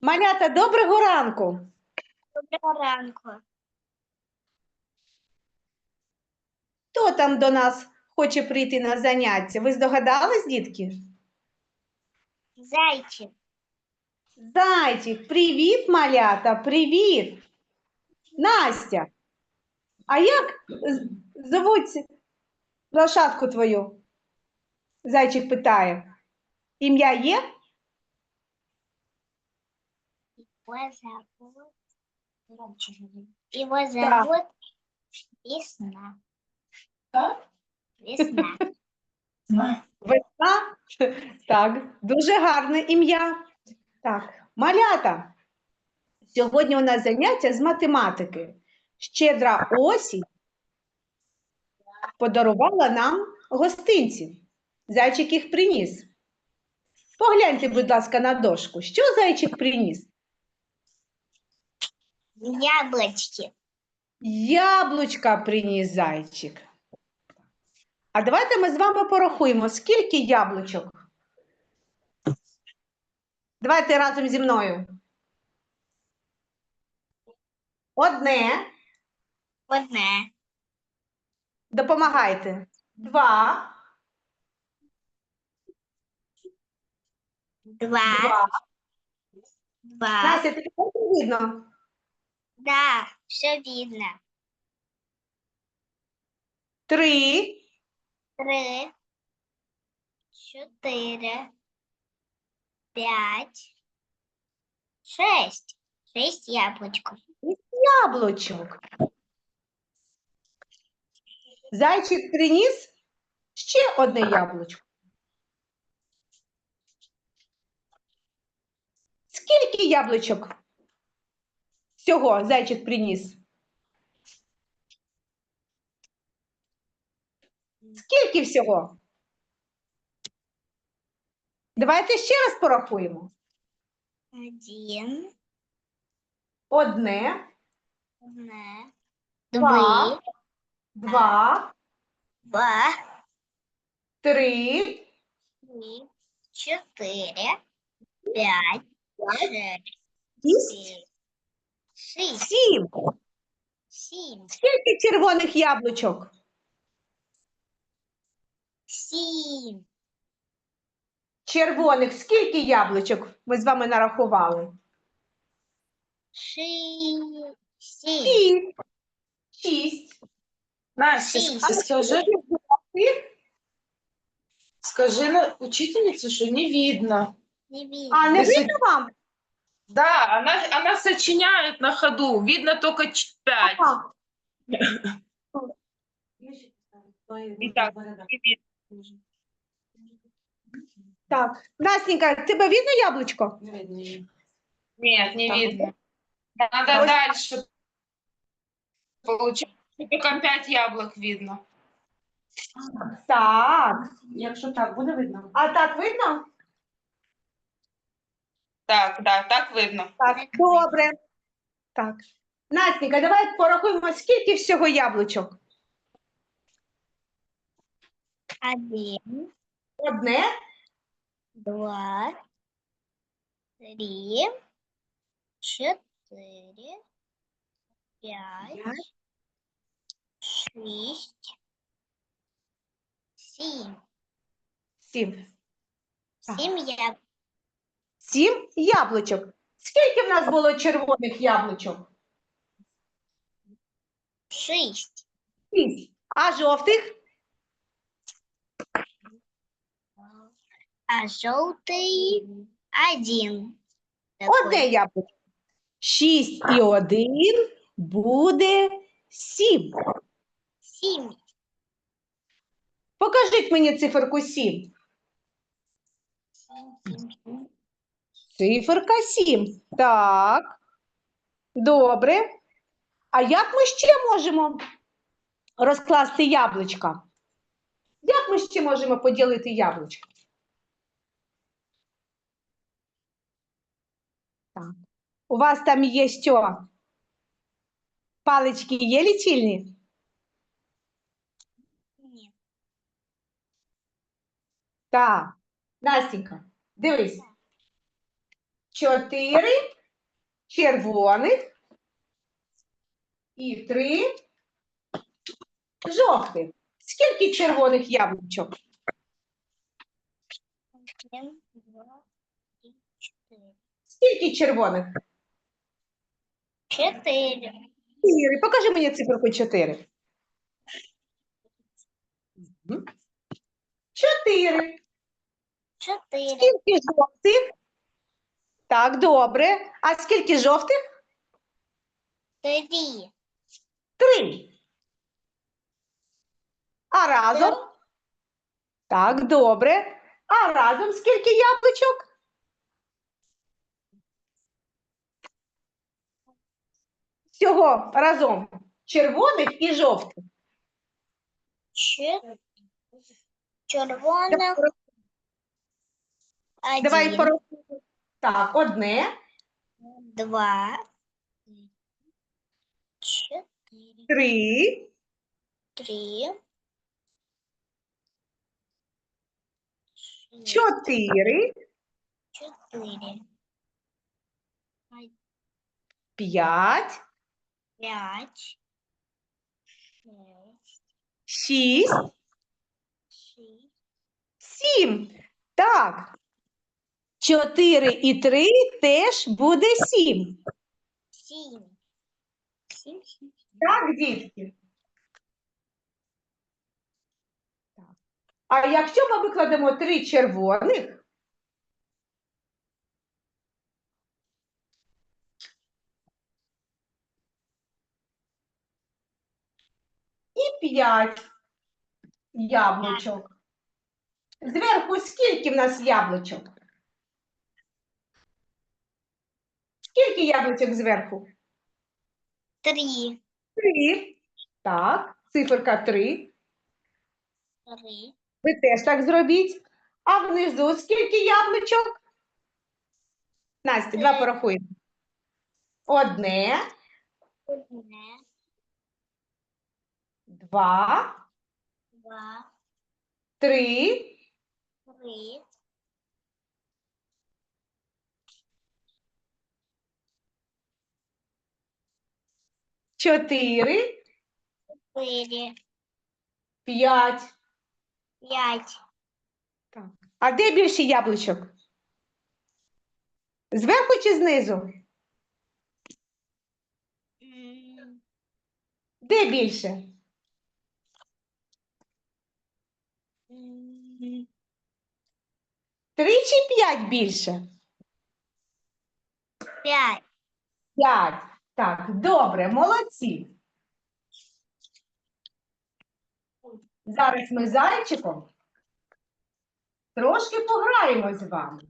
Малята, доброго ранку. Доброго ранку. Хто там до нас хоче прийти на заняття? Ви здогадались, дітки? Зайчик. Зайчик, привіт, малята, привіт. Настя. А як звуть лошадку твою? Зайчик питає. Ім'я є? Его зовут... Его зовут Весна. Весна. Весна? Так, дуже гарне ім'я. Так, малята. Сьогодні у нас заняття з математики. Щедра осінь подарувала нам гостинці. Зайчик їх приніс. Погляньте, будь ласка, на дошку. Що зайчик приніс? Яблочки. Яблучка приніс зайчик. А давайте ми з вами порахуємо, скільки яблучок. Давайте разом зі мною. Одне. Одне. Допомагайте. Два. Два. Два. Два. Настя, тобі добре видно? Да, все видно. Три. Три. Четыре. Пять. Шесть. Шесть яблочков. Яблучок. Зайчик приніс ще одне яблучко. Скільки яблучок всього зайчик приніс? Скільки всього? Давайте ще раз порахуємо. Один. Одне, Одне. Два. Два. два, три, три, четыре, пять, шесть, шість, семь, шесть, сім. Скільки червоних яблучок? семь, Червоних, скільки яблучок ми з вами нарахували? шесть, семь, Сім. Шість. Настя, Шість. ск- скажи, скажи на учительнице, что не видно. не видно. А не Десять. видно вам? Да, она, она сочиняет на ходу. Видно только пять. Ага. Итак. Так. Настенька, тебе видно яблучко? Нет, не Так. видно. Надо Ось- дальше. Получается, только пять яблок видно. Так. Якщо так, буде видно. А так видно? Так, да, так видно. Так, Так добре. Так. Настенька, давай порахуємо, скільки всього яблучок? Один, Одне, два, три, четыре, пять, шесть, семь. сім. Так. Семь яблок. Сім яблучок. Скільки в нас було червоних яблучок? Шесть. Шість. А жовтих? А желтый один. Одне яблучко. Шість і один буде сім. Семь. Покажіть мені циферку сім. Циферка сім. Так. Добре. А як ми ще можемо розкласти яблучка? Як ми ще можемо поділити яблучка? Так. У вас там є що? Палички є лічильні? Нет. Так. Настенька, дивись чотири червоних і три жовтих. Скільки червоних яблучок? Один, два, три, четыре. Скільки червоних? Четыре. Чотири. Покажи мені циферку чотири. Мгм. Чотири. Четыре. Скільки жовтих? Так, добре. А скільки жовтих? Три. Три. А разом? Так, добре. А разом скільки яблучок? Всього разом червоних і жовтих. Чер... Червоных. Один. Давай порахуємо. Так, одне, Два. Четыре. три, Три. шесть, чотири, п'ять, Пять. Шесть. шість, Шесть. сім. Так. Чотири і три теж буде сім. Семь. Семь. семь. Так, дітки? А якщо ми викладемо три червоних, і п'ять яблучок. Зверху скільки в нас яблучок? Скільки яблучок зверху? Три. Три. Так, циферка три. Три. Ви теж так зробіть. А внизу скільки яблучок? Настя, два порахуємо. Одне, Одне. два, Два. три, Три. Чотири, Четыре. п'ять. Пять. А де більше яблучок? Зверху чи знизу? М, Де більше? м, Три чи п'ять більше? Пять. П'ять. Так, добре, молодці. Зараз ми з зайчиком трошки пограємо з вами.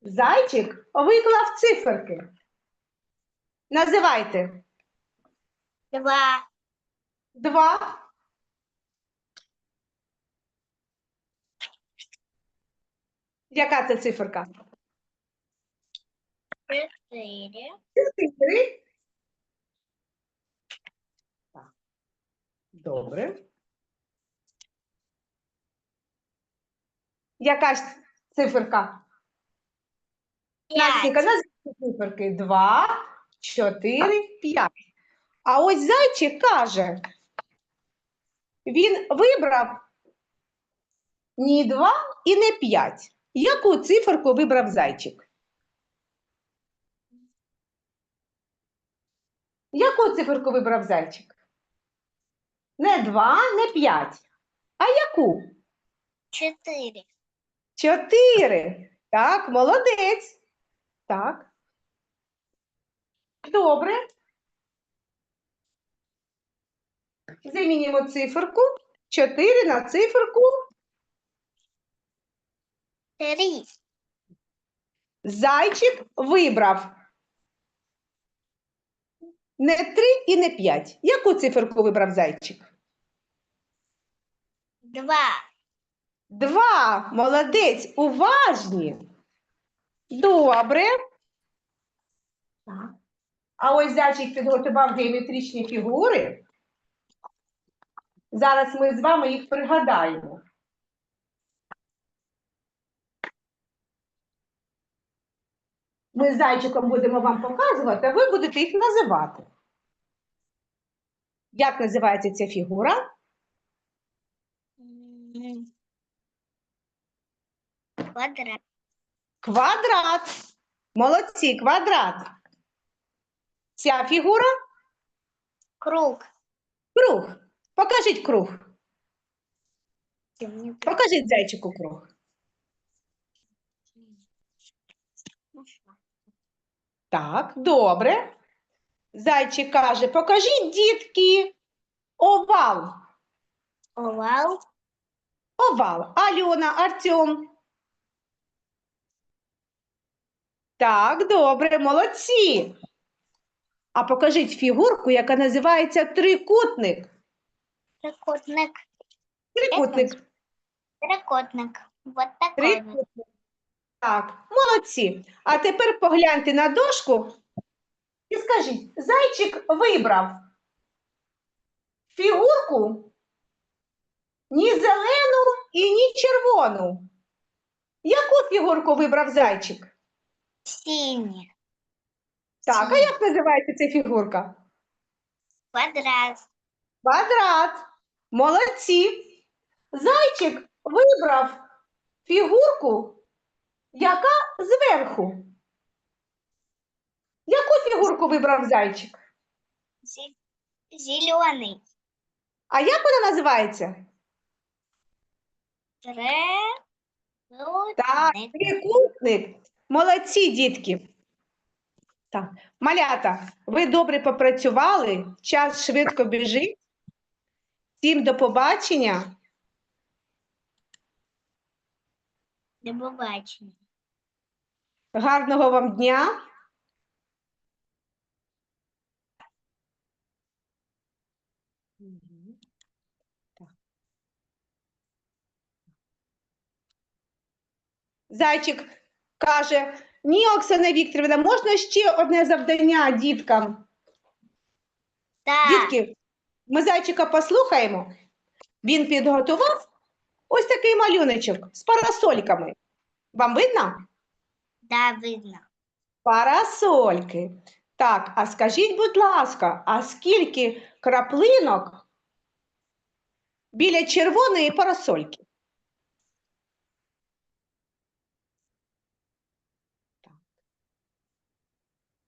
Зайчик виклав циферки. Називайте Два. два. Яка це циферка? Чотири. Так. Добре. Яка ж циферка? Пять. назви циферки. Два, чотири, п'ять. А ось зайчик каже, він вибрав ні два і не п'ять. Яку циферку вибрав зайчик? Яку циферку вибрав зайчик? Не два, не п'ять. А яку? Четыре. Чотири. Так, молодець. Так. Добре. Замінимо циферку. Чотири на циферку. Три. Зайчик вибрав. Не три і не п'ять. Яку циферку вибрав зайчик? Два. Два. Молодець. Уважні. Добре. А ось зайчик підготував геометричні фігури. Зараз ми з вами їх пригадаємо. Ми зайчиком будемо вам показувати, а ви будете їх називати. Як називається ця фігура? Квадрат. Квадрат. Молодці, квадрат. Ця фігура Круг. круг. Покажіть круг. Покажіть зайчику круг. Так, добре. Зайчик каже: покажіть, дітки, овал. Овал. Овал. Альона, Артем. Так, добре, молодці. А покажіть фігурку, яка називається трикутник. Трикутник. Трикутник. Трикутник. Вот такой. Трикутник. Так, молодці. А тепер погляньте на дошку і скажіть, зайчик вибрав фігурку ні зелену і ні червону. Яку фігурку вибрав зайчик? Синий. Так, а як називається ця фігурка? Квадрат. Квадрат. Молодці. Зайчик вибрав фігурку, яка зверху. Яку фігурку вибрав зайчик? Зеленый. А як вона називається? Так, Трикутник. трикутник. Молодці, дітки. Так, малята, ви добре попрацювали, час швидко біжить. Всім до побачення. До побачення. Гарного вам дня. Зайчик каже: Ні, Оксана Вікторівна, можна ще одне завдання діткам? Так. Дітки, ми зайчика послухаємо. Він підготував ось такий малюночок з парасольками. Вам видно? Да, видно. Парасольки. Так, а скажіть, будь ласка, а скільки краплинок біля червоної парасольки? Так.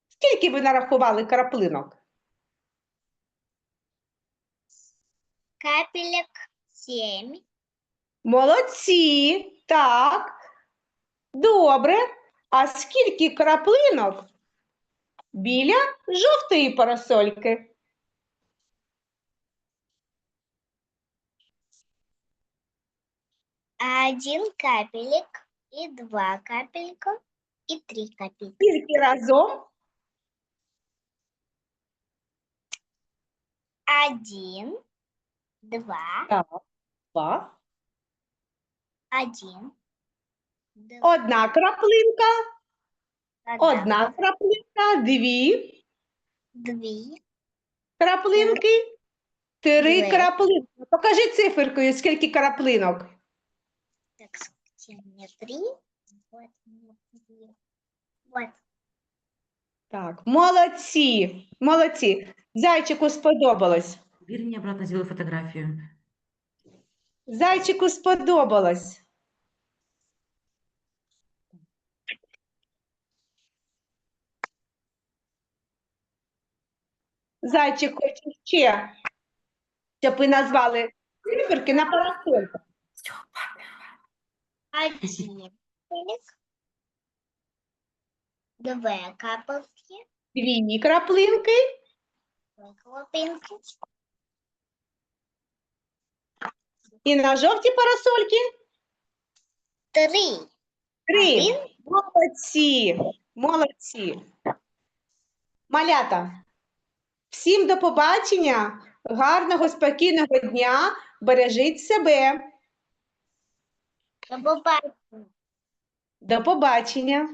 Скільки ви нарахували краплинок? Капелек семь. Молодці. Так. Добре. А скільки краплинок біля жовтої парасольки? Один капелек и два капелька и три капелька. Скільки разом? Один, два, Так. Два. один, два, Одна краплинка, одна краплинка, дві две, краплинки, три Дві. краплинки. Покажи циферкою, скільки краплинок. так, где мне три, вот, мне вот, Так, молодці, молодці. Зайчику сподобалось. Верни мне обратно, сделай фотографию. Зайчику сподобалось. Зайчик хоче ще, щоб ви назвали циферки на парасольку. один две капельки, Дві краплинки, две крапинки, і на жовті парасольки три, три. один, Молодці, молодці. Малята, всім до побачення, гарного, спокійного дня, бережіть себе. до побачення. До побачення.